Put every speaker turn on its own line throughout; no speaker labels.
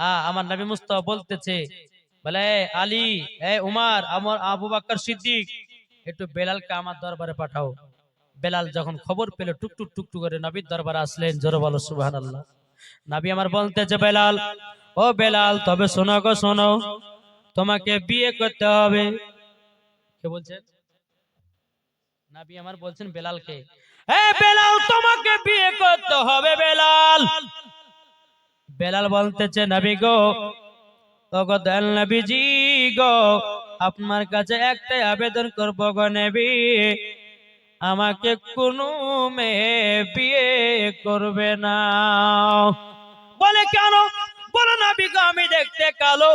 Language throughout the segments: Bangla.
হ্যাঁ আমার নবী মুস্তাফা বলতেছে, বলে আলী, এ উমার, আমার আবু বাক্কর সিদ্দিক, একটু বেলালকে আমার দরবারে পাঠাও। বেলাল যখন খবর পেল টুকটুক টুক টুক টুক করে নবীর দরবারে আসলেন, জোর বলো, সুবহানাল্লাহ। নবী আমার বলতেছে, বেলাল, ও বেলাল, তবে শোনো গো, শোনো, তোমাকে বিয়ে করতে হবে। কে বলছেন নবী আমার বলছেন, বেলালকে। এ বেলাল, তোমাকে বিয়ে করতে হবে, বেলাল। বেলাল বলতেছে, নবী গো ওগো দয়াল নবীজি গো, আপনার কাছে একটাই আবেদন করব গো নেবি। আমাকে কোনো মেয়ে বিয়ে করবে না। বলে, কেন? বলো নবী গো, আমি দেখতে কালো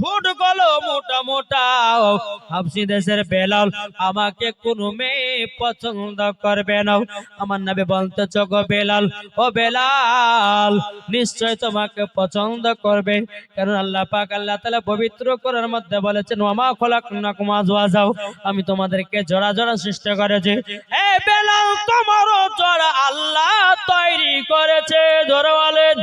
ফুট গলো মোটা মোটা। হাফসি দেশের বেলাল আমাকে কোনো মেয়ে পছন্দ করবে না। আমার নবী বলতে গো বেলাল, ও বেলাল, নিশ্চয় তোমাকে পছন্দ করবে। কারণ আল্লাহ পাক আল্লাহ তাআলা পবিত্র করার মধ্যে বলেছেন ওমা খলাকনাকুম যাও আমি তোমাদেরকে জোড়া জোড়া সৃষ্টি করেছি। এ বেলাল, তোমারও জোড়া আল্লাহ তৈরি করেছে। ধরে বলেন।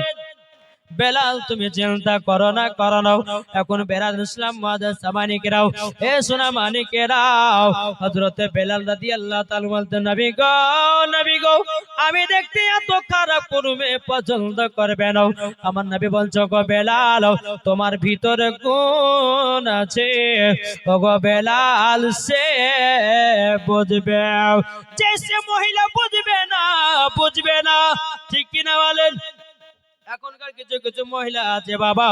বেলাল, তুমি চিন্তা করো না করো না। এখন বেলাল ইসলাম মাদার সামানিকেরাও এ সোনা মানিকেরাও। হযরতে বেলাল রাদিয়াল্লাহু তাআলা বলতেন, নবী গো নবী গো, আমি দেখতে এত খারাপ, কোনো মেয়ে পছন্দ করবে না। আমার নবী বলছো গো বেলাল, তোমার ভিতরে গুণ আছে। গো বেলাল, সে বুঝবে। যে সে মহিলা বুঝবে না বুঝবে না। ঠিক কিনা বলেন? এখনকার কিছু কিছু মহিলা আছে বাবা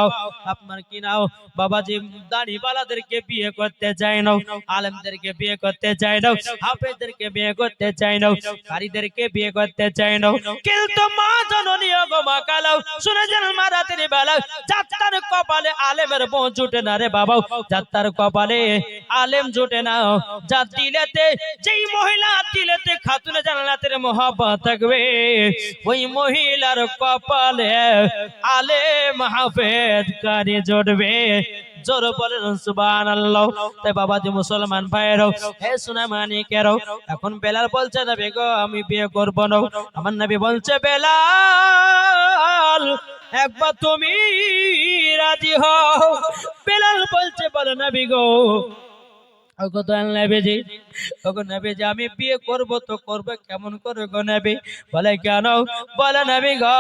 আপনার কি নাও? বাবাজি দাড়ি বালাদেরকে বিয়ে করতে চায় না আলেমদেরকে বিয়ে করতে চায় না হাফেজদেরকে বিয়ে করতে চায় না কারীদেরকে বিয়ে করতে চায় না কিন্তু মা জননী গো মা কালাও, শুনে যেন মা রাতের বেলা যাত্রার কপালে আলেমের বউ জুটে না রে বাবা যাত্রার কপালে আলেম জুটে না। যা দিলেতে, যেই মহিলা দিলেতে খাতুনে জান্নাতের মহব্বত থাকবে, ওই মহিলার কপালে আলে মাহফেজ কারি জড়বে। জোর বলেন, সুবহানাল্লাহ। তাই বাবাজি মুসলমান ভাইয়েরও, হে সোনা মানিকেরও এখন বেলাল বলছে না বেগো আমি বিয়ে করব না। আমার নবী বলছে, বেলাল, একবার তুমি রাজি হও। বেলাল বলছে, বলো নবী গো আমি বিয়ে করব তো করব কেমন করে গো নেবে? বলে, কেন? বলে, নবী গো,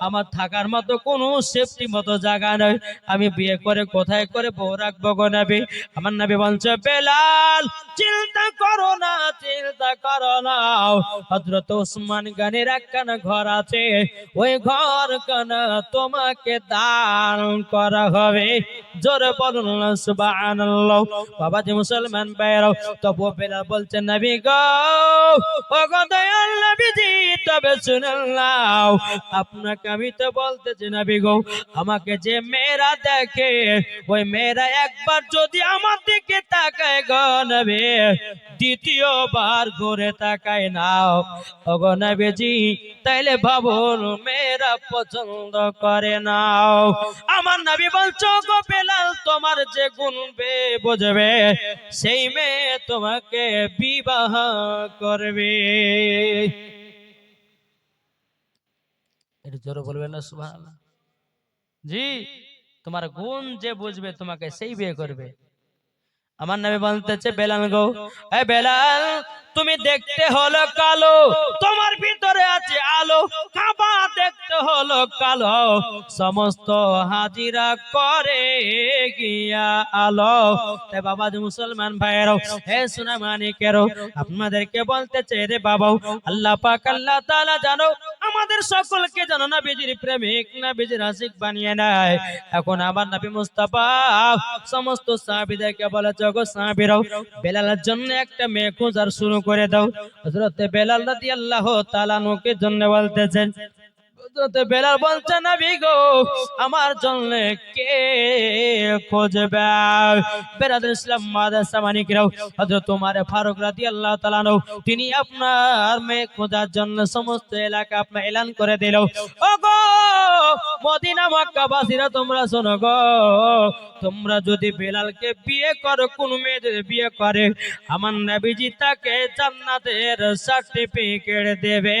আমার থাকার মতো কোনো সেফটি মতো জায়গা নয় আমি বিয়ে করে কোথায় করে বউ রাখব গো নবী? আমার নবী বলছে, বেলাল, চিন্তা করো না, চিন্তা করো না। হযরত ওসমান গানের একখানা ঘর আছে। ওই ঘর কানা তোমাকে দান করা হবে। জোরে বলুন সুবহানাল্লাহ। বাবাজি মুসলমান ভাইরাও তবু বেলাল বলছে নবী গো ও তবে শুনেন নাও, আপনাকে আমি তো বলতেছি, নবী গো, আমাকে যে মেয়েরা দেখে, ওই মেয়েরা একবার যদি আমার দিকে তাকায় গো নবী, দ্বিতীয়বার ঘুরে তাকায় নাও। ও গো নবীজি, তাইলে ভাবুন, মেয়েরা পছন্দ করে নাও। আমার নবী বলছো গো বেলাল, তোমার যে গুণ বে, বুঝবে সেই মেয়ে তোমাকে বিবাহ করবে। এটা জোরে বলবে না সুভান জি, তোমার গুণ যে বুঝবে, তোমাকে সেই বিয়ে করবে। আমার নামে বলতেছে, বেলাল গো। এ বেলাল, তুমি দেখতে হলো কালো, তোমার ভিতরে আছে আলো, কাবা দেখতে হলো কালো। সমস্ত হাজিরা করে গিয়া আলো। তাই বাবা মুসলমান ভাইয়েরও, হে সোনা মানিকেরও আপনাদেরকে বলতেছে রে বাবা, আল্লাহ পাক, আল্লাহ তাআলা জানো, আমাদের সকলকে জানো না বিজির প্রেমিক না বিজির আশিক বানিয়ে নেয়। এখন আমার নবী মুস্তাফা, সমস্ত সাহাবীদেরকে বলে সাহাবীরাও, বেলালের জন্য একটা মেয়ে খোঁজার শুরু করে দাও। হযরত বেলাল রাদিয়াল্লাহু তাআলা নুকে জন্য বলতেছেন বেলাল বলছে আমার জন্য কে খোঁজবে? ইসলাম মাদ্রাসা ফারুক রাদিয়াল্লাহু তাআলা আনহু, তিনি আপনার মেয়ে খোঁজার জন্য সমস্ত এলাকা আপনার এলান করে দিল। ও গো মদিনা, মক্কা বাসীরা, তোমরা শোনো গো, তোমরা যদি বেলালকে বিয়ে করো, কোন মেয়ে যদি বিয়ে করে, আমার নবীজি তাকে জান্নাতের সার্টিফিকেট দেবে।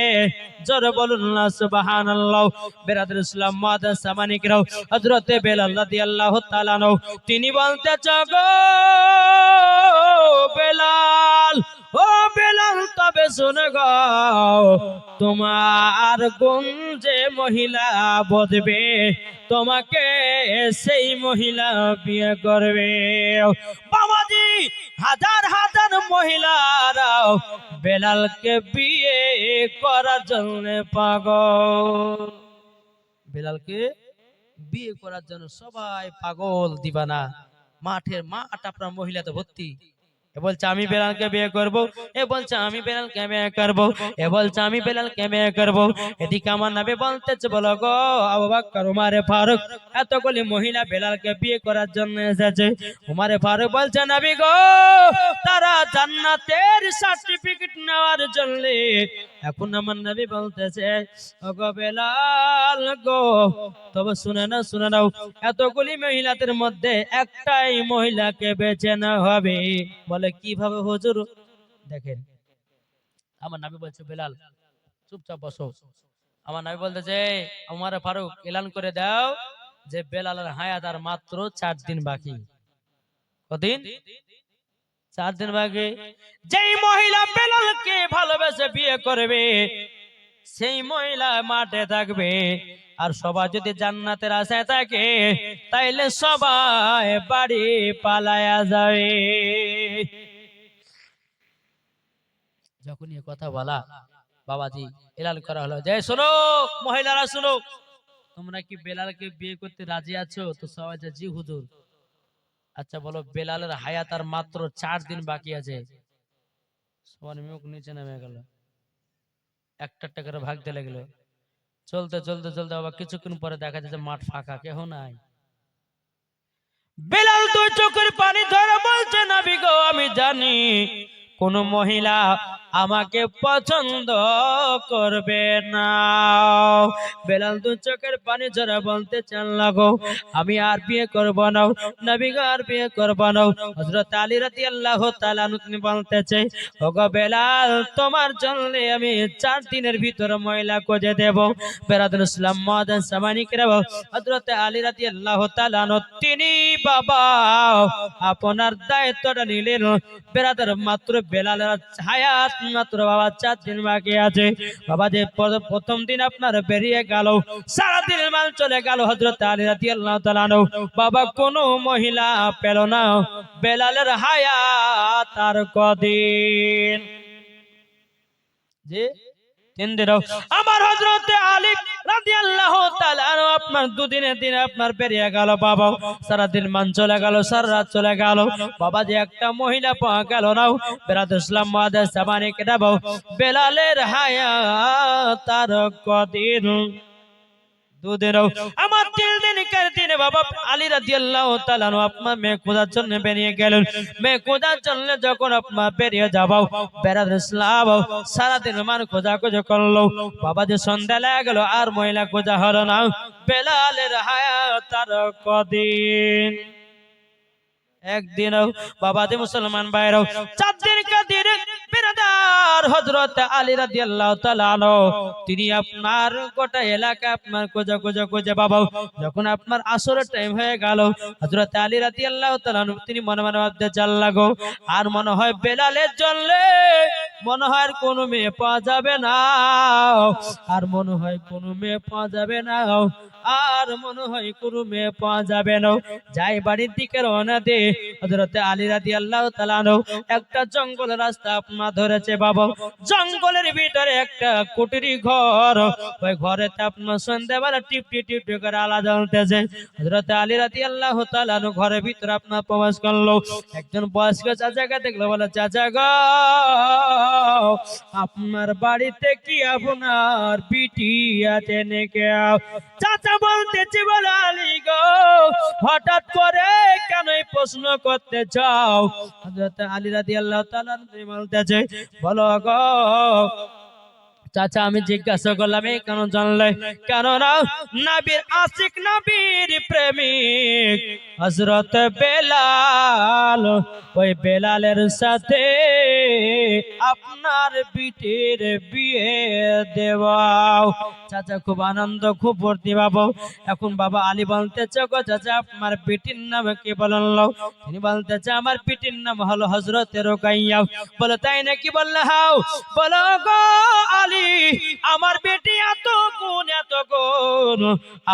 জোরে বলুন না, সুবহানাল্লাহ। আল্লাহ বেরাদুল ইসলাম মাদান সামানিকরাও হযরতে বেলাল রাদিয়াল্লাহু তাআলা আনহু তিনি বলতে চাগো বেলাল, ও বেলাল তবে শুনে গো, তোমার যে মহিলা বদবে, তোমাকে সেই মহিলা বিয়ে করবে। বাবাজি, হাজার হাজার মহিলারাও বেলালকে বিয়ে করার জন্য পাগল। বেলালকে বিয়ে করার জন্য সবাই পাগল দিবানা। মাঠের মাঠ আপনার মহিলাতে ভর্তি। এ বলছে, আমি বেলালকে বিয়ে করব। এ বলছে, আমি বেলালকে বিয়ে করব। এ বলছে, আমি বেলালকে বিয়ে করব। এদিকে আমার নামে বলতেছে, বলো গো, আবু বকর উমারে ফারুক, এতগুলি মহিলা বেলালকে বিয়ে করার জন্য এসেছে। উমারে ফারুক বলছে, নবী গো, তারা জান্নাতের সার্টিফিকেট নেওয়ার জন্য এখন আমার নবী বলতেছে, ওগো বেলাল গো, তবে শুনে না শুনে নাও, এতগুলি মহিলাদের মধ্যে একটাই মহিলাকে বেছে না হবে। বলে কীভাবে হুজুর? দেখেন, আমার নাবি বলছে, বেলাল, চুপচাপ বসো। আমার নাবি বলতেছে আমার ফারুক, এলান করে দাও যে বেলালের হায়াত আর মাত্র চার দিন বাকি। কদিন? চার দিন বাকি। যেই মহিলা বেলালকে ভালোবেসে বিয়ে করবে, সেই মহিলা মাঠে থাকবে। আর সবাই যদি জান্নাতের আশায় থাকে, তাইলে সবাই বাড়ি পালায়া যাবে। যখন এ কথা বলা, বাবাজি এলাল করা হলো, যে শোনো, মহিলারা শোনো, তোমরা কি বেলালকে বিয়ে করতে রাজি আছো? তো সবাই যে, জি হুজুর। আচ্ছা বলো, বেলালের হায়াত আর মাত্র চার দিন বাকি আছে। সবার মুখ নিচে নেমে গেল। একটা একটা করে ভাগতে লাগল। চলতে চলতে চলতে আবার কিছুক্ষণ পরে দেখা যাচ্ছে মাঠ ফাঁকা, কেহ নাই। বেলাল দুই চোখের পানি ধরে বলছে না বিগো আমি জানি কোন মহিলা আমাকে পছন্দ করবে না। বেলাল দু চোখের পানি ঝরা বলতে চান, লাগো, আমি আর বিয়ে করব না, নবী গো, আর বিয়ে করব না। হযরত আলী রাদিয়াল্লাহু তাআলা তিনি বলতেছে, ওগো বেলাল, তোমার জন্য আমি চার দিনের ভিতর মহিলা খুঁজে দেব। বেরাদুল ইসলাম মাদান সামানি করে হযরত আলী রাদিয়াল্লাহু তাআলা তিনি বাবা, আপনার দায়িত্বটা নিলেন। বেরাদার মাত্র বেলালের হায়াত বাবা, চার দিন বাকি আছে। বাবা, যে প্রথম দিন আপনার বেরিয়ে গেল সারা দিন মাল চলে গেল হজরত আলী রাতি আল্লাহ তালানো বাবা, কোন মহিলা পেল না। বেলালের হায়া তার কদিন। যে আমার হজরত আলী রাদিয়াল্লাহু তাআলা আপনার দুদিনের দিন আপনার পেরিয়ে গেল, বাবা। সারা দিন মান চলে গেল, সারা চলে গেল। বাবা যে একটা মহিলা পাওয়া গেল না। বেরাদ ইসলাম মাদার সামানে কেটাবো বেলালের হায়া তার কদিন আমার তিল দিন কার দিনে বাবা আলী রাদিয়াল্লাহু তাআলা মেয়ে খোঁজার জন্য বেরিয়ে গেলেন। মেয়ে খোঁজার জন্য যখন আপনার বেরিয়ে যাব বেরাদ ইসলাম সারাদিন মান খোঁজা খোঁজ করল। বাবা যে সন্ধ্যা লাগে গেল, আর মহিলা খোঁজা হলো না। বেলালের হায়াত তার কদিন। একদিন বাবা যে মুসলমান ভাইরাও চার দিন কাদির বিরাদার হযরত আলী রাদিয়াল্লাহু তাআলা আনহু। তিনি আপনার গোটা এলাকা আপনার খোঁজা খোঁজা খোঁজা বাবা যখন আপনার আসরের টাইম হয়ে গেল, হযরত আলী রাদিয়াল্লাহু তাআলা তিনি মনে মনে ভাবতে চাল লাগো, আর মনে হয় বেলালের জন্যে মনে হয় আর কোনো মেয়ে পাওয়া যাবে না। আর মনে হয় কোনো মেয়ে পাওয়া যাবে না। আর মনে হয় কোনো মেয়ে পাওয়া যাবে না। যাই বাড়ির দিকে রওনা দে হযরত আলী রাদিয়াল্লাহু তাআলা আনহু, একটা জঙ্গল রাস্তা আপনা ধরেছে বাবা। জঙ্গলের ভিতরে একটা কুটিরি ঘর। ওই ঘরেতে আপনার সন্ধ্যাবেলা টিপটি টিপটি করে আলা জ্বলতেছে হযরত আলী রাদিয়াল্লাহু তাআলা আনহু ঘরের ভিতরে আপনার প্রবেশ করল। একজন বয়স্ক চাচাকে দেখল, বলে, চাচা গো, আপনার বাড়িতে কি আপনার বিটি আছে নাকি? চাচা বলতেছে, বলে, আলী গো, হঠাৎ করে কেন এই প্রশ্ন করতে চাও হযরত আলী রাদিয়াল্লাহু তাআলা বলতে বলতেছে বলো গো চাচা আমি জিজ্ঞাসা করলাম এই কেন জানলে কেননা নবীর আশিক নবীর প্রেমিক? হযরত বেলাল ওই বেলালের সাথে আপনার বিটির বিয়ে দেওয়াও। চাচা খুব আনন্দ খুব ভর্তি বাবু এখন বাবা আলী বলতেছে গো চাচা আমার বিটির নাম কি বলেন লো তিনি বলতেছে আমার বিটির নাম হলো হজরত রোকাইয়া। বলে তাই নাকি বললে হাও? বলো গো আলী আমার বেটি এত গুণ এত গুণ।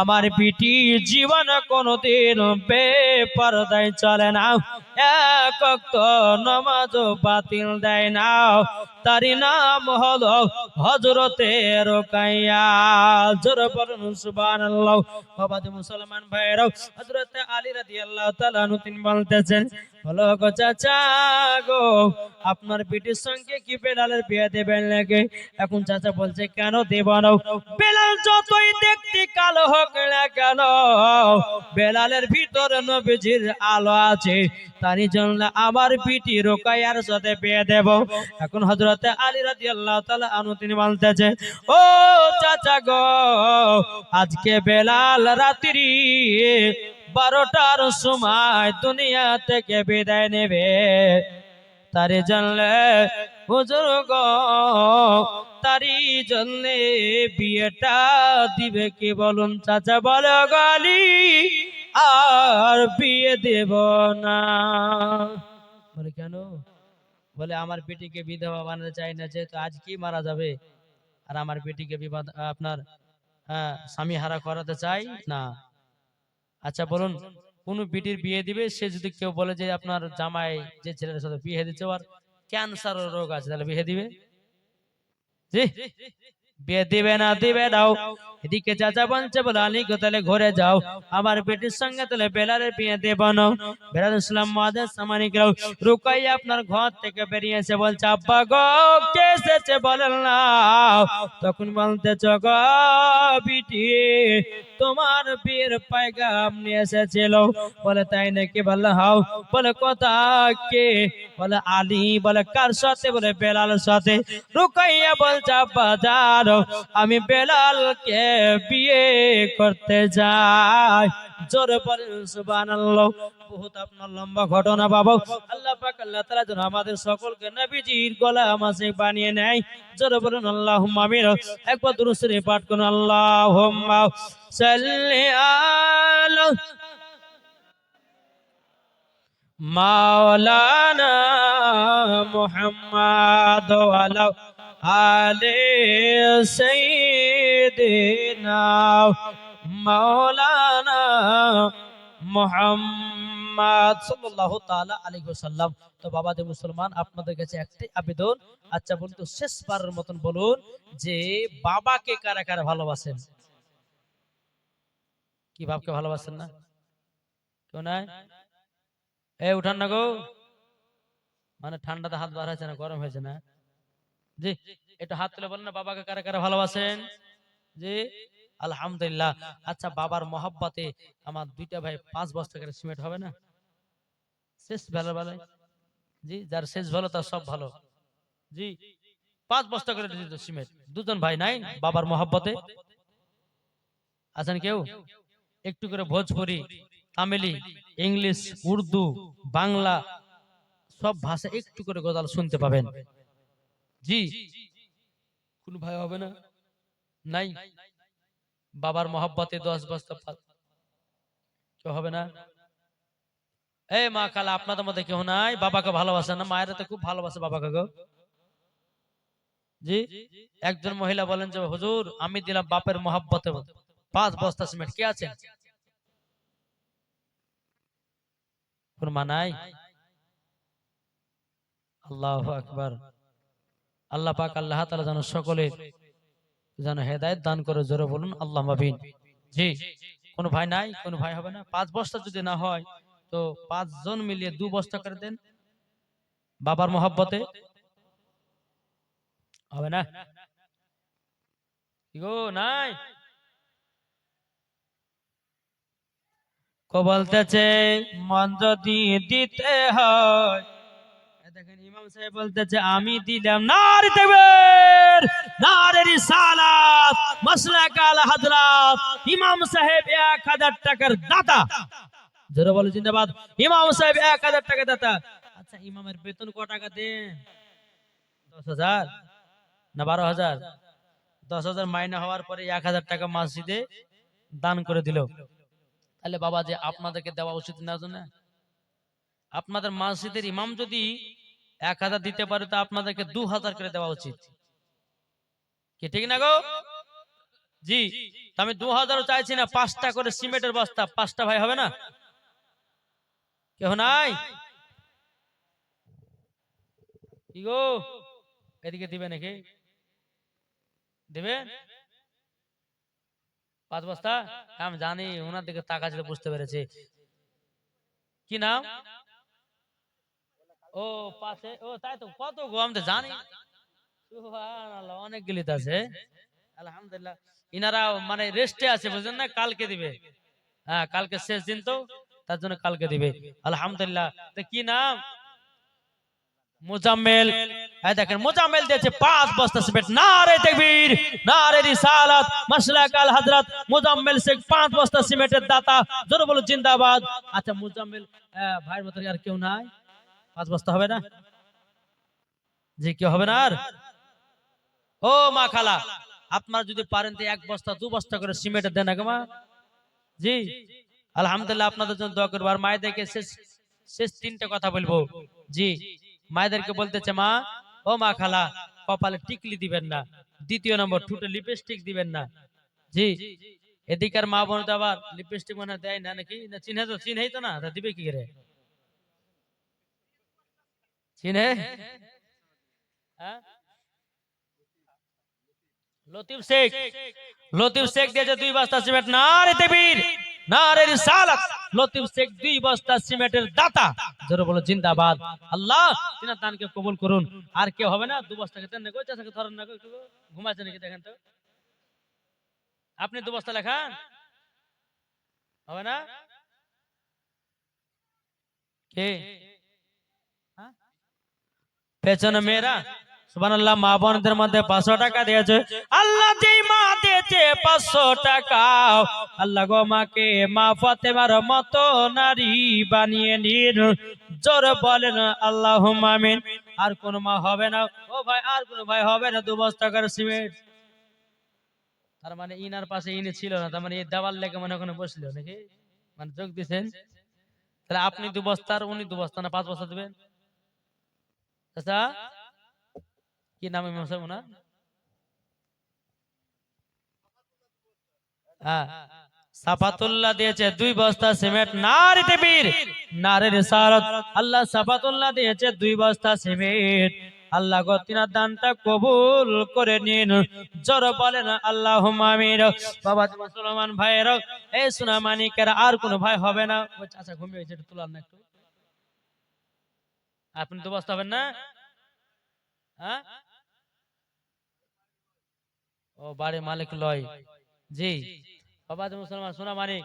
আমার বিটি জীবন কোনদিন বেপরদায় চলে না। এক নমাজ বাতিল দেয় না। তারি নাম হলো হজরতে রোকাইয়া। জোর পড়ুন সুবহানাল্লাহ। বাবাজি মুসলমান ভাইরাও হজরতে আলী রাদিয়াল্লাহু তাআলা তিনি বলতেছেন হলো গো চাচা গো, আপনার বিটির সঙ্গে কি বেলালের বিয়ে দেবেন নাকি? এখন চাচা বলছে, কেন দেব না? বেলাল যতই দেখতে কালো হোক না কেন বেলালের ভিতর নবীজির আলো আছে, তারই জন্য আমার পিটি রোকাইয়ার সাথে বিয়ে দেব। এখন হজরতে আলী রাদিয়াল্লাহু তাআলা আনহু, তিনি বলতেছে, ও চাচা গো, আজকে বেলাল রাত্রি বারোটার সময় দুনিয়া থেকে বিদায় নেবে। তারে জানলে হুজুর গো তারি জন্যে বিয়েটা দিবে কি বলুন চাচা? বলে গালি আর বিয়ে দেব না। বলে কেন? বলে আমার বেটিকে বিধবা বানাতে চাই না যেহেতু আজ কি মারা যাবে? আর আমার বেটিকে বিবাদ আপনার হ্যাঁ, স্বামী হারা করাতে চাই না। আচ্ছা বলুন কোন বিটির বিয়ে দিবে? সে যদি কেউ বলে যে আপনার জামাই যে ছেলের সাথে বিয়ে দিচ্ছে আর ক্যান্সার রোগ আছে তাহলে বিয়ে দিবে? জি। বিয়ে দিবে না দিবে দাও এদিকে চাচা বলছে বলে আলী গো তাহলে ঘরে যাও। আমার বেটির সঙ্গে তাহলে বেলারের বিয়ে দেব না। বেলাল ইসলাম মাদের সামানিক রাও রুকাই আপনার ঘর থেকে বেরিয়েছে বলছে, আব্বা গো, কে এসেছে বলেন না? তখন বলতে চগ বিটি, তোমার বিয়ের পায়গাম নিয়ে এসেছিল। বলে, তাই নাকি বললে, হাও? বলে, কথা কে? বলে, আলী। বলে, কার সাথে? বলে বেলাল সাথে। রুকাইয়া বলছে, আব্বা, জানো, আমি বেলালকে বিয়ে করতে যাই জোরে পড়েন সুবহানাল্লাহ। বহুত আপনার লম্বা ঘটনা, বাবা। আল্লাহ পাক, আল্লাহ তাআলা যেন আমাদের সকলকে নবীজির গোলাম আছে বানিয়ে নেয়। জোরে বলুন, আল্লাহুম্মা আমিন। একবার দুরূদ পাঠ করুন, আল্লাহুম্মা সাল্লি আলা মাওলানা মুহাম্মদ আলে সাইয়্যিদিনা মাওলানা মুহাম্মদ সাল্লাল্লাহু তাআলা আলাইহি ওয়াসাল্লাম। তো বাবাদের মুসলমান, আপনাদের কাছে একটাই আবেদন। আচ্ছা বলুন তো শেষবারের মতন বলুন যে বাবাকে কারা কারা ভালোবাসেন? কি বাপকে ভালোবাসেন না? কেউ নাই? এ উঠান না গো। মানে ঠান্ডাতে হাত হয়েছে না, গরম হয়েছে না? জি হাত তুলে বলেন না, বাবাকে কারা কারা ভালোবাসেন? জি, আলহামদুলিল্লাহ। আচ্ছা বাবার মহাব্বাতে আমার দুইটা ভাই পাঁচ বস্তা করে সিমেন্ট হবে না? শেষ ভালো বেলায় জি, যার শেষ ভালো, তার সব ভালো। জি, পাঁচ বস্তা করে সিমেন্ট। দুজন ভাই নাই বাবার মহাব্বতে? আছেন কেউ? একটু করে ভোজপুরি, তামিলি, ইংলিশ, উর্দু, বাংলা, সব ভাষা একটু করে গজাল শুনতে পাবেন। জি। কোন ভাই হবে না? নাই। বাবার মহাব্বতে দশ বস্তা পা- কেউ হবে না? এই মা খালা আপনাদের মধ্যে কেউ নাই? বাবাকে ভালোবাসে না? মায়েরা তো খুব ভালোবাসে বাবাকে গো। জি? একজন মহিলা বলেন যে, হুজুর, আমি দিলাম বাপের মহাব্বতে পাঁচ বস্তা সিমেন্ট। কে আছে কোন মা নাই? আল্লাহ আকবার। আল্লাহ পাক আল্লাহ তাআলা যেন সকলে যেন হেদায়েত দান করে, জোরে বলুন আল্লাহ মাবিন জি, কোন ভাই নাই, কোন ভাই হবে না। পাঁচ বস্তা যদি না হয়, তো পাঁচ জন মিলিয়ে দু বস্তা করে দেন। বাবার মহাব্বতে। হবে না? গো নাই। কো বলতেছে মন যদি দিতে হয় দেখেন ইমাম সাহেব বলতেছে, আমি দিলাম হযরত ইমাম সাহেব 1000 টাকার দাতা। জিন্দাবাদ, ইমাম সাহেব 1000 টাকা দাতা। আচ্ছা ইমামের বেতন কত টাকা দেন? দশ হাজার না বারো হাজার? দশ মাইনে হওয়ার পরে এক হাজার টাকা মসজিদে দান করে দিল। তাহলে বাবা যে আপনাদেরকে দেওয়া উচিত না না আপনাদের মসজিদের ইমাম যদি এক হাজার দিতে পারে তো আপনাদেরকে দু হাজার করে দেওয়া উচিত। কি ঠিক না গো? জি আমি দু হাজারও চাইছি না, পাঁচটা করে সিমেন্টের বস্তা, পাঁচটা ভাই হবে না? কেহ নাই? কি গো? এদিকে দিবে নাকি? দিবে? পাঁচ বস্তা? আমি জানি ওনার দিকে তাকাচ্ছিল বুঝতে পেরেছি। কি নাম? ও পাশে, ও তাই তো, কত গো, আমি তো জানি। অনেক গিলিত আছে। আলহামদুলিল্লাহ, ইনারা মানে রেস্টে আছে, বুঝলেন না? কালকে দিবে। হ্যাঁ কালকে শেষ দিন তো, তার জন্য কালকে দিবে। আলহামদুলিল্লাহ, তো কি নাম? মুজাম্মেল। এই দেখেন, মুজাম্মেল দিয়েছে পাঁচ বস্তা সিমেন্ট। নারে তাকবীর, নারে রিসালাত মাসলাক আল হযরত মুজাম্মেল শেখ, পাঁচ বস্তা সিমেন্টের দাতা জোরে বলো জিন্দাবাদ। আচ্ছা মুজাম্মেল ভাইয়ের মতো আর কেউ নাই? পাঁচ বস্তা হবে না? জি কেউ হবে না আর? ও মা খালা, আপনারা যদি পারেন তো এক বস্তা, দু বস্তা করে সিমেন্ট দেন আগে মা। জি, আলহামদুলিল্লাহ আপনাদের জন্য দোয়া করব। আর মায়েদেরকে শেষ শেষ তিনটে কথা বলব। জি, মায়েদেরকে বলতেছে মা, ও মা খালা, কপালে টিকলি দিবেন না। দ্বিতীয় নম্বর, ঠুটে লিপস্টিক দিবেন না। জি, এদিকার মা বোন আবার লিপস্টিক মনে দেয় না নাকি? না চিনে তো, চিনেই তো না দিবে কি করে? চিনে? হ্যাঁ? লতিফ শেখ। লতিফ শেখ দিয়েছে দুই বস্তা সিমেন্ট না রে দেবীর না রে রিসালাত। লতিফ শেখ দুই বস্তা সিমেন্টের দাতা। জোরে বলো জিন্দাবাদ। আল্লাহ তিনার দানকে কবুল করুন। আর কেউ হবে না দু বস্তা খেতেন না চাষাকে ধরেন না গো, একটু। ঘুমাচ্ছে নাকি দেখেন তো। আপনি দু বস্তা লেখান। হবে না? কে? পেছনে মেয়েরা, সুবহানাল্লাহ, মা বোনদের মধ্যে পাঁচশো টাকা দিয়েছে। আল্লাহ যেই মা দিয়েছে পাঁচশো টাকা, আল্লাহ গো মাকে, মা ফাতেমার মতো নারী বানিয়ে নিন। জোর বলেন আল্লাহ আমিন। আর কোন মা হবে না। ও ভাই, আর কোন ভাই হবে না, দু বস্তা করে সিমেন্ট। তার মানে ইনার পাশে ইনি ছিল না, তার মানে এই দেওয়াল লেগে মনে ওখানে বসল নাকি? মানে যোগ দিছেন তাহলে আপনি দু বস্তা আর উনি দু বস্তা না, পাঁচ বস্তা দেবেন? আচ্ছা কি নাম ইমাম সাহেব ওনার? হ্যাঁ। সাফাতুল্লাহ দিয়েছে, দুই বস্তা সিমেন্ট আল্লাহ সাফাতুল্লাহ দিয়েছে, দুই বস্তা সিমেন্ট। আল্লাহ গো, তিনার দানটা কবুল করে নিন। জোর বলেন আল্লাহ আমির বাবা মুসলমান ভাইয়ের, এই সোনা আর কোন ভাই হবে না। চাচা ঘুমিয়ে তুলার না একটু। আপনি তো বস্তা হবেন না? হ্যাঁ? ও বাড়ি মালিক লয়। জি। বাবা মুসলমান সোনা মানিক।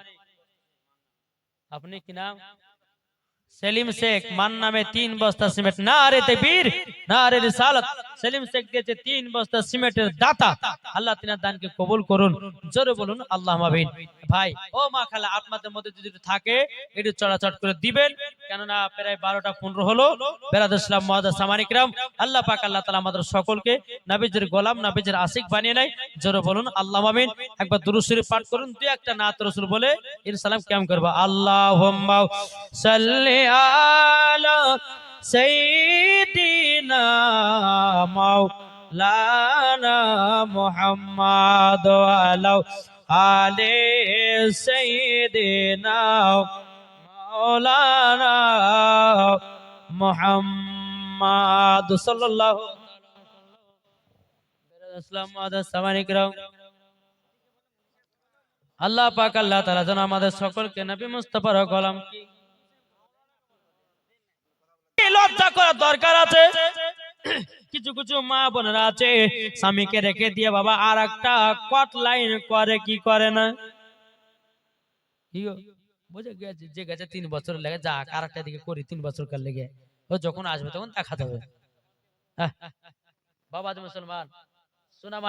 আপনি কি নাম? সেলিম শেখ মান নামে তিন বস্তা সিমেন্ট। না রে তেবীর না আরে রিসালত। সেলিম শেখ দিয়েছে তিন বস্তা সিমেন্টের দাতা। আল্লাহ তিনার দানকে কবুল করুন, জোরে বলুন, আল্লাহ মাবিন ভাই, ও মা খালা, আপনাদের মধ্যে যদি থাকে, একটু চড়াচট করে দিবেন। কেননা প্রায় বারোটা পনেরো হলো। বেরাদ ইসলাম মহাদাস সামানিকরাম আল্লাহ পাক, আল্লাহ তালা আমাদের সকলকে নাবিজের গোলাম, নাবিজের আশিক বানিয়ে নেয়। জোরে বলুন, আল্লাহ মামিন একবার দুরুশরীফ পাঠ করুন, দুই একটা নাত রসুল বলে ইনসালাম কেমন করব? আল্লাহ সাল্লি আলা সাইয়্যিদিনা মাওলানা মুহাম্মদ আলা আলে সাইয়্যিদিনা মাওলানা মুহাম্মদ সাল্লাল্লাহু আল্লাহ পাক, আল্লাহ তাআলা যেন আমাদের সকলকে নবী মুস্তাফার গোলাম দরকার আছে। কিছু কিছু মা বোনেরা আছে, স্বামীকে রেখে দিয়ে বাবা আর একটা কট লাইন করে, কি করে না? বুঝে গেছে, যে গেছে তিন বছর লেগে যা আর একটা দিকে করি, তিন বছর কার লেগে। ও যখন আসবে তখন দেখা যাবে বাবা মুসলমান, সোনা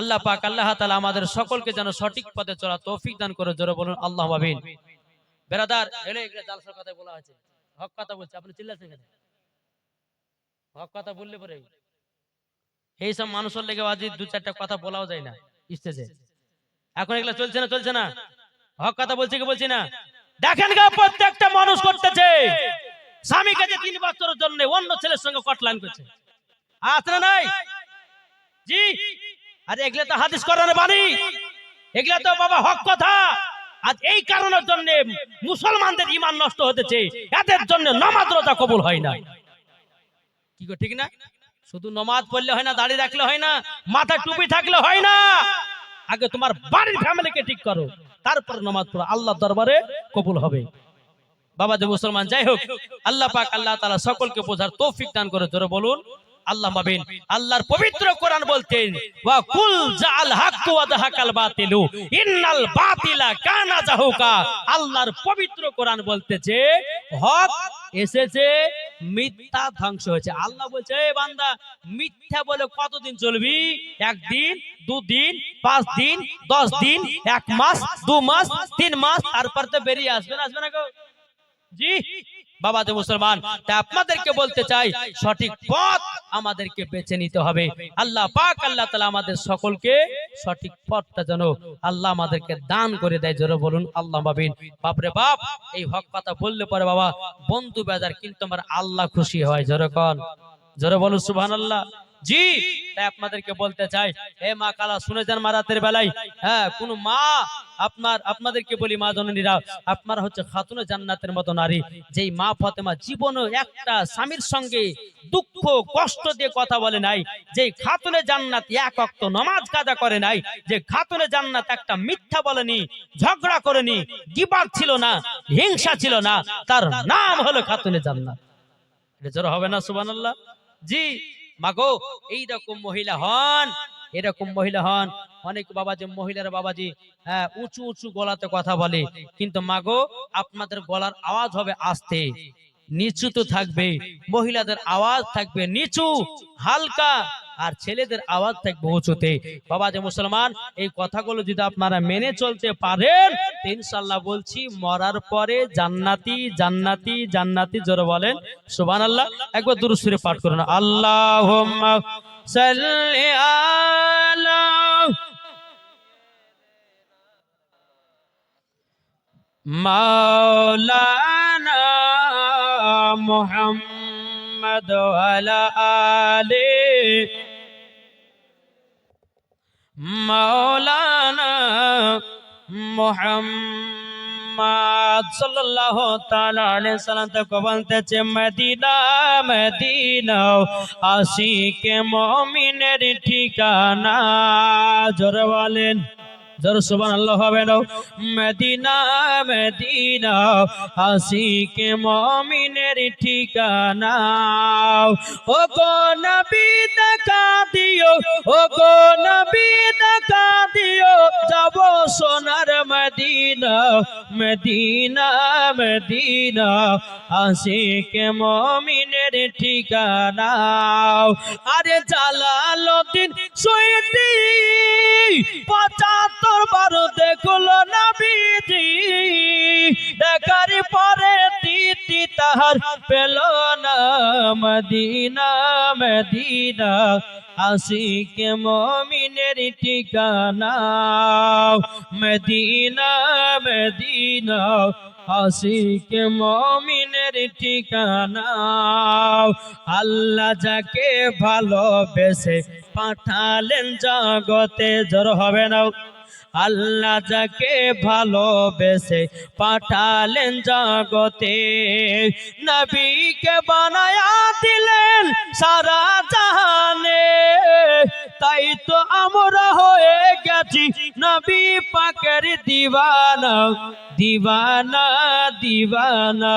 আল্লাহ পাক, আল্লাহ আমাদের সকলকে যেন সঠিক পথে চলা তৌফিক দান করে, জোরে বলুন, আল্লাহ বেরাদার কথা বলা হয়েছে। হক কথা বলছে, আপনি চিল্লাচ্ছেন কেন? হক কথা বললে পরে এইসব মানুষের লেগে আজ দু চারটা কথা বলাও যায় না স্টেজে। এখন এগুলা চলছে না চলছে না? হক কথা বলছি কি বলছি না? দেখেন গা, প্রত্যেকটা মানুষ করতেছে। স্বামীকে যে তিন বছরের জন্য অন্য ছেলের সঙ্গে কটলান করছে। আছে না নাই? জি? আরে এগুলা তো হাদিস করার বাণী। এগুলা তো বাবা হক কথা। আজ এই কারণের জন্য মুসলমানদের ইমান নষ্ট হতেছে। এদের জন্য নামাজ রোজা কবুল হয় না। কি ঠিক না? শুধু নমাজ পড়লে হয় না, দাড়ি রাখলে হয় না, মাথায় টুপি থাকলে হয় না। আগে তোমার বাড়ির ফ্যামিলিকে ঠিক করো, তারপর নমাজ পড়ো। আল্লাহ দরবারে কবুল হবে। বাবা যে মুসলমান, যাই হোক, আল্লাহ পাক আল্লাহ তাআলা সকলকে বোঝার তৌফিক দান করে জোরে বলুন। আল্লাহ পাবেন আল্লাহর পবিত্র কোরআন বলতেন, ওয়া কুল জাআল হাক্কু ওয়া দাহাকাল বাতিলু, ইন্নাল বাতিলা কানা জাহুকা। আল্লাহর পবিত্র কোরআন বলতেছে হক এসেছে, মিথ্যা ধ্বংস হয়েছে। আল্লাহ বলছে, এ বান্দা, মিথ্যা বলে কতদিন চলবি? একদিন, দুদিন পাঁচ দিন দশ দিন এক মাস, দু মাস, তিন মাস, তারপর তো বেরিয়ে আসবে না আসবে না গো? জি বাবা যে মুসলমান তাই আপনাদেরকে বলতে চাই, সঠিক পথ আমাদেরকে বেছে নিতে হবে। আল্লাহ পাক, আল্লাহ তালা আমাদের সকলকে সঠিক পথটা যেন আল্লাহ আমাদেরকে দান করে দেয়। জোরে বলুন, আল্লাহ বাবিন বাপরে বাপ, এই হক কথা বললে পরে বাবা, বন্ধু বেজার, কিন্তু আমার আল্লাহ খুশি হয়। জোরে কন, জোরে বলুন, সুবহানাল্লাহ। আল্লাহ জি, তাই আপনাদেরকে বলতে চাই, হে মা কালা, শুনে যান মা রাতের বেলায়। হ্যাঁ কোন মা আপনার, আপনাদেরকে বলি মা জননীরা, আপনারা হচ্ছে খাতুনে জান্নাতের মতো নারী, যেই মা ফাতেমা জীবনে একটা স্বামীর সঙ্গে দুঃখ, কষ্ট দিয়ে কথা বলে নাই, যেই খাতুনে জান্নাত এক অক্ত নমাজ কাজা করে নাই, যে খাতুনে জান্নাত একটা মিথ্যা বলেনি, ঝগড়া করেনি গিবাদ ছিল না, হিংসা ছিল না, তার নাম হলো খাতুনে জান্নাত। এটা জোর হবে না, সুবহানাল্লাহ? জি। মাগো, এইরকম মহিলা হন, এরকম মহিলা হন। অনেক বাবাজি, মহিলারা বাবাজি হ্যাঁ উঁচু উঁচু গলাতে কথা বলে। কিন্তু মাগো, আপনাদের গলার আওয়াজ হবে আস্তে। নিচু তো থাকবে, মহিলাদের আওয়াজ থাকবে নিচু, হালকা, আর ছেলেদের আওয়াজ থাকবে উঁচুতে। বাবা যে মুসলমান, এই কথাগুলো যদি আপনারা মেনে চলতে পারেন ইনশাল্লাহ বলছি, মরার পরে জান্নাতি জান্নাতি জান্নাতি জোরে বলেন সুবান আল্লাহ একবার দুরুসুরে পাঠ করুন আল্লাহ মাওলানা মুহাম্মদ ওয়ালা আলি মাওলানা মুহাম্মদ সাল্লাল্লাহু তাআলা আলাইহি সাল্লাম তো বলতেছে মদিনা মদিনা আশিকে মুমিনের ঠিকানা জোরে বলেন জোর সুবান আল্লাহ হবে না। মদিনা মদিনা, আশিকে মুমিনের ঠিকানা। ও গো নবী, দেখা দিও ও গো নবী, দেখা দিও, যাব সোনার মদিনা মদিনা মদিনা, আশিকে মুমিনের ঠিকানা। আরে জালালউদ্দিন সুইটি পঁচাত্তর তাহার পেল না মদিনা মদিনা। আশিকে মমিনের ঠিকানা। মদিনা মদিনা। আশিকে মমিনের ঠিকানা। আল্লাহ যাকে ভালোবেসে পাঠালেন জগতে, জোর হবে না। আল্লাহ যাকে ভালোবেসে পাঠালেন জগতে, নবীকে বানায়া দিলেন সারা জাহানে। তাই তো আমরা হয়ে গেছি নবী পাকের দিবানা দিবানা দিবানা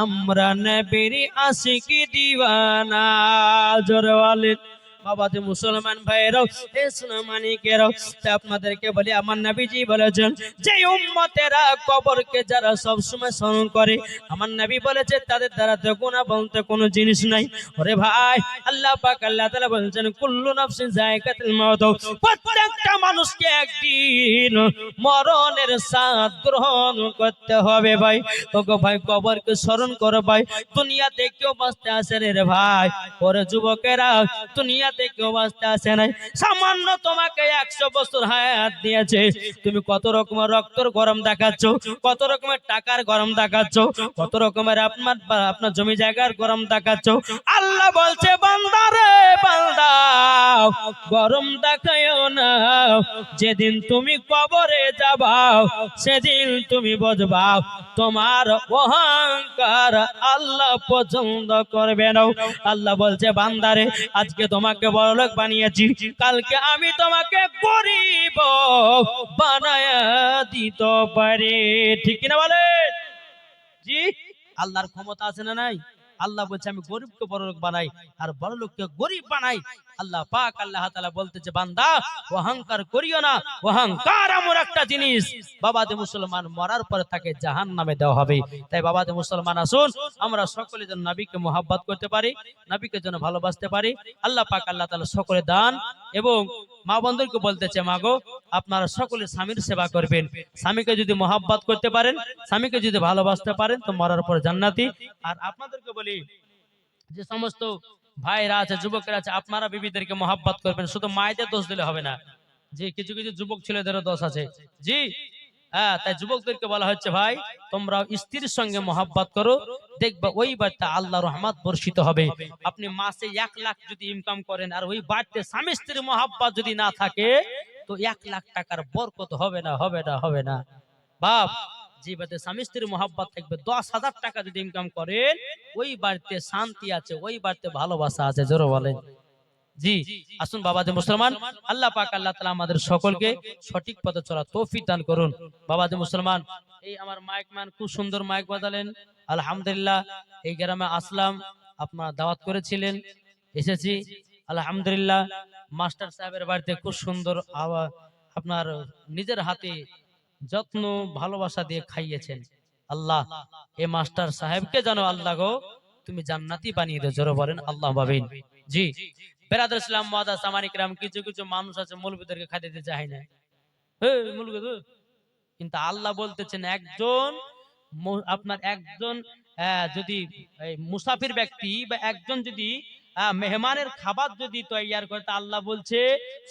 আমরা নবীর আশিকি দিবানা জোরে যে মুসলমান ভাইয়েরাও, এ সুনামানিকেরাও তা আপনাদেরকে বলি, আমার নবীজি বলেছেন যে, উম্মতেরা কবরকে যারা সব সময় স্মরণ করে, আমার নবী বলেছে, তাদের দ্বারা তো গুনাহ বলতে কোনো জিনিস নাই। ওরে ভাই, আল্লাহ পাক, আল্লাহ তাআলা বলেছেন, কুল্লু নাফসিন যায়কাতুল মাউত, প্রত্যেকটা মানুষকে একদিন মরণের স্বাদ গ্রহণ করতে হবে ভাই। ওগো ভাই, কবরকে স্মরণ করো ভাই। দুনিয়াতে কেউ বাঁচতে আসে রে ভাই। ওরে যুবকেরা দুনিয়া দুনিয়াতে কেউ বাঁচতে আসে নাই। সামান্য তোমাকে একশো বছর হায়াত দিয়েছে। তুমি কত রকমের রক্তর গরম দেখাচ্ছ, কত রকমের টাকার গরম দেখাচ্ছ, কত রকমের আপনার আপনার জমি জায়গার গরম দেখাচ্ছ। আল্লাহ বলছে বান্দারে বান্দা, গরম দেখায়ও না। যেদিন তুমি কবরে যাবাও সেদিন তুমি বুঝবাও তোমার অহংকার আল্লাহ পছন্দ করবে না। আল্লাহ বলছে, বান্দারে, আজকে তোমাকে বড়লোক বানিয়েছি। কালকে আমি তোমাকে গরিব বানায় দিতে পারি। ঠিক কিনা বলে? জি? আল্লাহর ক্ষমতা আছে না নাই? আল্লাহ বলছে, আমি গরিবকে বড় লোক বানাই, আর বড় লোককে গরিব বানাই। আল্লাহ পাক আল্লাহ তাআলা বলতেছে বান্দা, অহংকার করিও না। অহংকার এমন একটা জিনিস। বাবাতে মুসলমান মরার পরে তাকে জাহান নামে দেওয়া হবে। তাই বাবাতে মুসলমান আসুন, আমরা সকলে যেন নবীকে মোহাব্বত করতে পারি, নবীকে যেন ভালোবাসতে পারি। আল্লাহ পাক আল্লাহ তাআলা সকলে দান এবং মা বন্ধুকে বলতেছে মাগো আপনারা সকলে স্বামীর সেবা করবেন। স্বামীকে যদি মোহাব্বত করতে পারেন, স্বামীকে যদি ভালোবাসতে পারেন, তো মরার পর জান্নাতি। আর আপনাদেরকে বলি, যে সমস্ত ভাইরা আছে, যুবকেরা আছে, আপনারা বিবিদেরকে মোহাব্বত করবেন, শুধু মায়েদের দোষ দিলে হবে না। যে কিছু কিছু যুবক ছেলেদেরও দোষ আছে। জি হ্যাঁ তাই যুবকদেরকে বলা হচ্ছে, ভাই, তোমরা স্ত্রীর সঙ্গে মোহাব্বত করো, দেখবা ওই বাড়িতে আল্লাহ রহমত বর্ষিত হবে। আপনি মাসে এক লাখ যদি ইনকাম করেন, আর ওই বাড়িতে স্বামী স্ত্রীর মোহাব্বত যদি না থাকে, তো এক লাখ টাকার বরকত হবে না হবে না হবে না। বাপ যে বাড়িতে স্বামী স্ত্রীর মোহাব্বত থাকবে। দশ হাজার টাকা যদি ইনকাম করেন, ওই বাড়িতে শান্তি আছে, ওই বাড়িতে ভালোবাসা আছে, জোর বলেন। জি, আসুন বাবা যে মুসলমান, আল্লাহ পাক, আল্লাহ তালা আমাদের সকলকে সঠিক পথে চলা তৌফিক দান করুন। বাবা যে মুসলমান, এই আমার মাইক ম্যান খুব সুন্দর মাইক বাজালেন। আলহামদুলিল্লাহ, এই গ্রামে আসলাম, আপনারা দাওয়াত করেছিলেন, এসেছি। আলহামদুলিল্লাহ, মাস্টার সাহেবের বাড়িতে খুব সুন্দর আপনার নিজের হাতে যত্ন, ভালোবাসা দিয়ে খাইয়েছেন। আল্লাহ, এ মাস্টার সাহেবকে জানো আল্লাহ গো, তুমি জান্নাতি বানিয়ে দেও, জোরে বলেন আল্লাহ ভাবিন জি বেরাদ ইসলাম রাম কিছু কিছু মানুষ আছে মৌলবীদেরকে খাইতে চায় না। কিন্তু আল্লাহ বলতেছেন, একজন আপনার একজন যদি মুসাফির ব্যক্তি বা একজন যদি মেহমানের খাবার যদি তৈয়ার করে, তা আল্লাহ বলছে,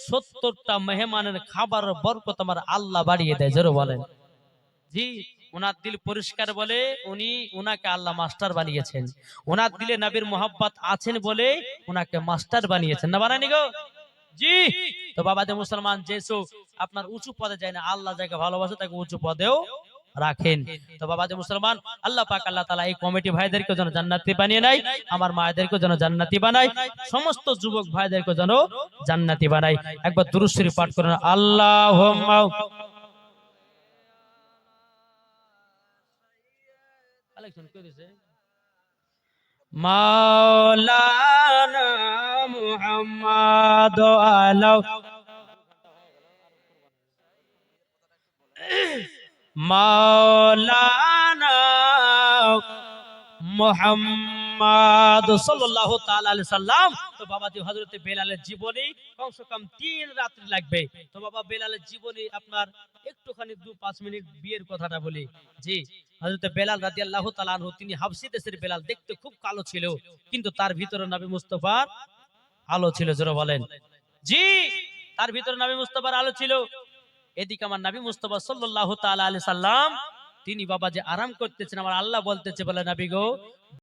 সত্তরটা মেহমানের খাবার বরকত আমার আল্লাহ বাড়িয়ে দেয়, জোরে বলেন। জি, ওনার দিল পরিষ্কার বলে, উনি ওনাকে আল্লাহ মাস্টার বানিয়েছেন। ওনার দিলে নবীর মোহাব্বত আছেন বলে ওনাকে মাস্টার বানিয়েছেন। না বানায়নি গো? জি, তো বাবাদের মুসলমান, যেসু, আপনার উঁচু পদে যায় না, আল্লাহ যাকে ভালোবাসে তাকে উঁচু পদেও রাখেন। তো বাবাদের মুসলমান, আল্লাহ পাক আল্লাহ তালা এই কমিটি ভাইদেরকে যেন জান্নাতি বানিয়ে নাই আমার মায়েদেরকে যেন জান্নাতি বানায়, সমস্ত যুবক ভাইদেরকে যেন জান্নাতি বানায়। একবার দুরুশ্বরী পাঠ করেন আল্লাহ কালেকশন তো বেলালের কমসে কম তিন রাত্রি লাগবে। তো বাবা বেলালের আপনার একটুখানি দু পাঁচ মিনিট বিয়ের কথাটা বলি। জি বেলাল তিনি দেশের বেলাল, দেখতে খুব কালো ছিল, কিন্তু তার ভিতরে নবী মুস্তাফার আলো ছিল, জোরে বলেন। জি, তার ভিতরে নবী মুস্তাফার আলো ছিল। এদিকে আমার নাবি মুস্তফা সাল্লাহ তালা আলি সাল্লাম, তিনি বাবা যে আরাম করতেছেন, আমার আল্লাহ বলতেছে, বলে, নাবি গো